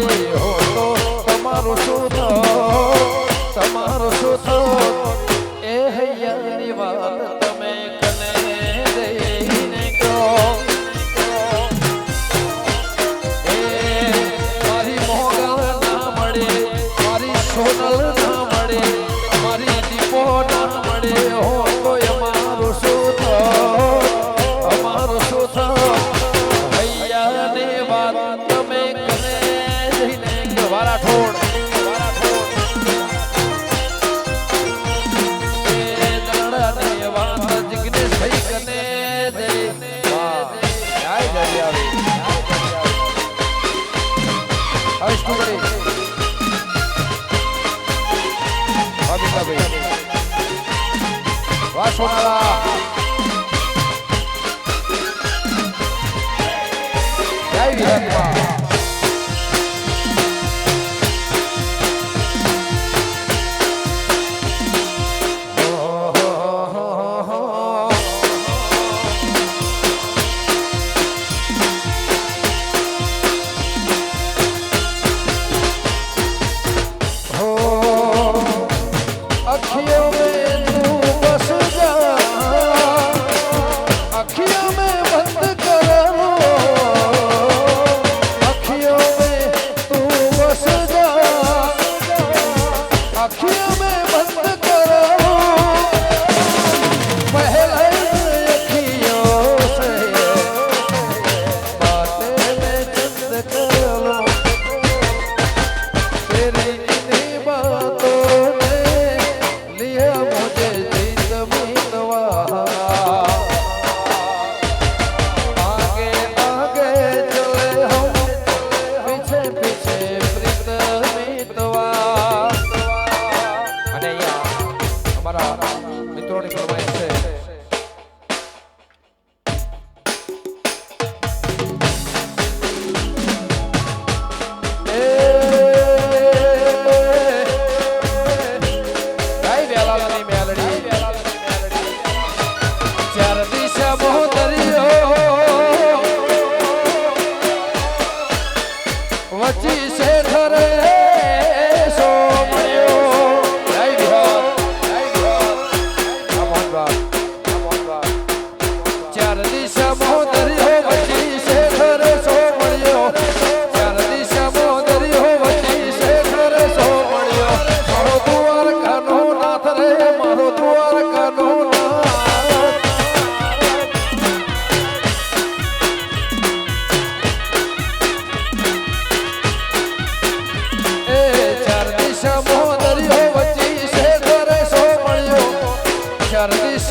Boy. Sonara જય વિરાજમાં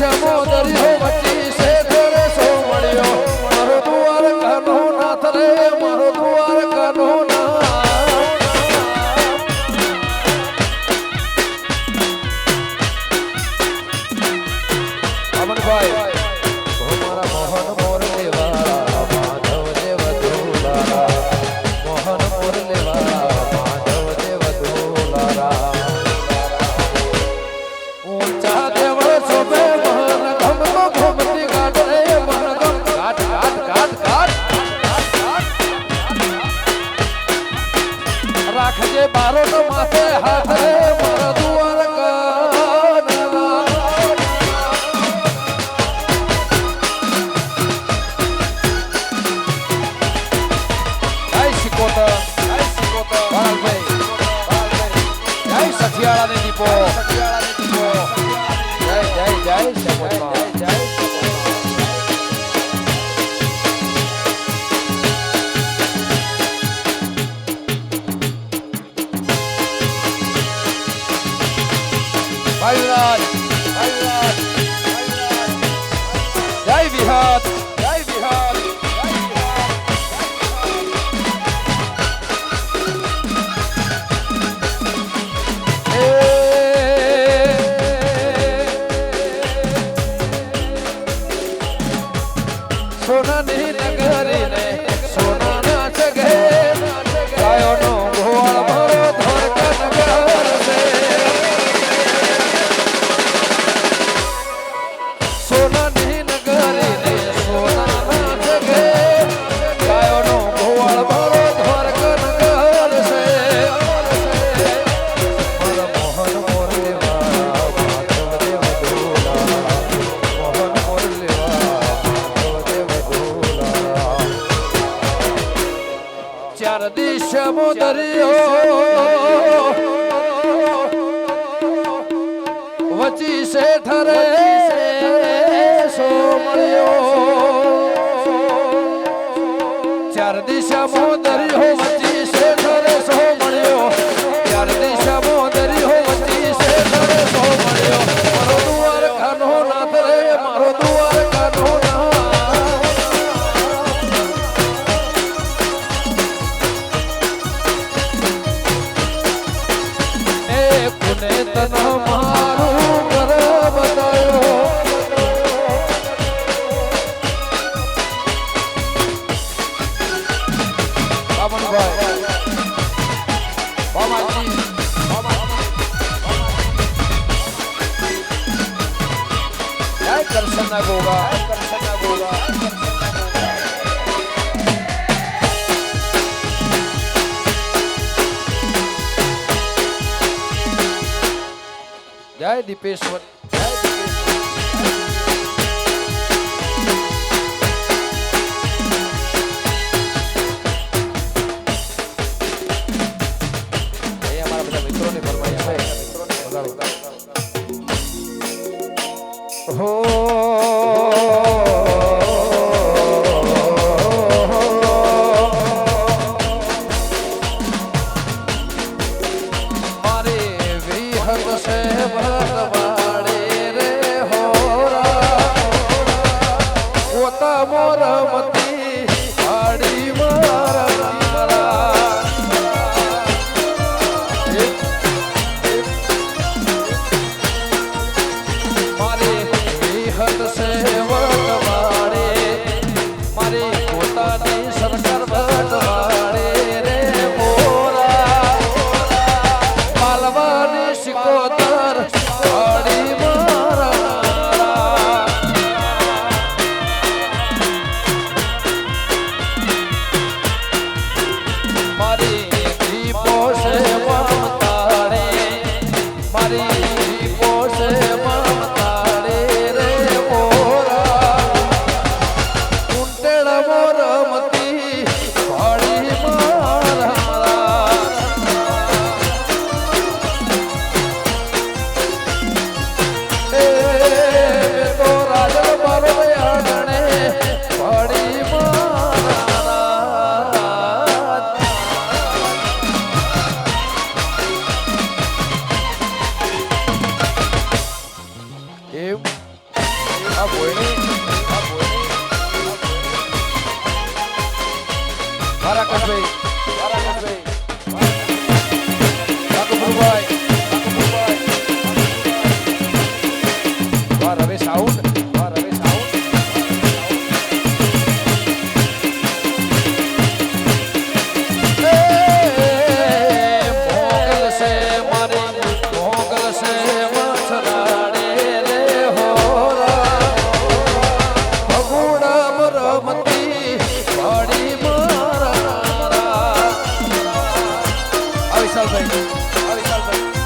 Siapa? જય સખિયાળાની દીપો જય જય જય સમજમાં જય ભાઈરાજ ભાઈરાજ સોનાની નગરી ને કરસના ગોગા કરસના ગોગા જય દીપેશ્વર salve. Javi, salve.